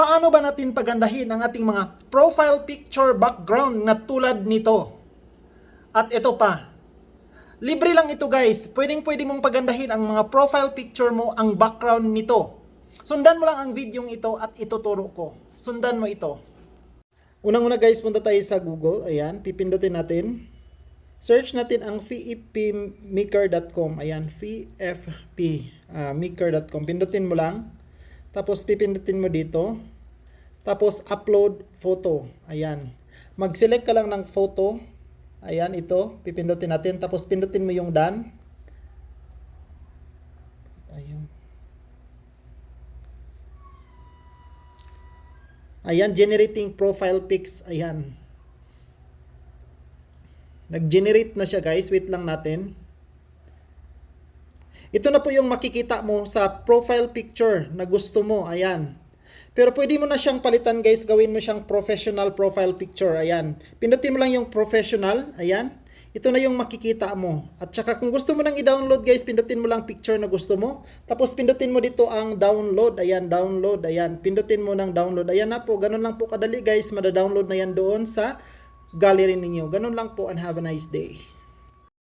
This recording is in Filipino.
paano ba natin pagandahin ang ating mga profile picture background na tulad nito? At ito pa, libre lang ito guys. Pwedeng pwede mong pagandahin ang mga profile picture mo, ang background nito. Sundan mo lang ang video ito at ituturo ko. Sundan mo ito. Unang-una guys, punta tayo sa Google. Ayan, pipindutin natin. Search natin ang vfpmaker.com. Ayan, vfpmaker.com. Pindutin mo lang. Tapos pipindutin mo dito. Tapos upload photo. Ayan. Mag-select ka lang ng photo. Ayan, ito. Pipindutin natin. Tapos pindutin mo yung done. Ayun. Ayan, generating profile pics. Ayan. Nag-generate na siya guys. Wait lang natin. Ito na po yung makikita mo sa profile picture na gusto mo. Ayan. Pero pwede mo na siyang palitan guys. Gawin mo siyang professional profile picture. Ayan. Pindutin mo lang yung professional. Ayan. Ito na yung makikita mo. At saka kung gusto mo nang i-download guys, pindutin mo lang picture na gusto mo. Tapos pindutin mo dito ang download. Ayan, download. Ayan. Pindutin mo ng download. Ayan na po. Ganun lang po kadali guys. Mada-download na yan doon sa gallery ninyo. Ganun lang po and have a nice day.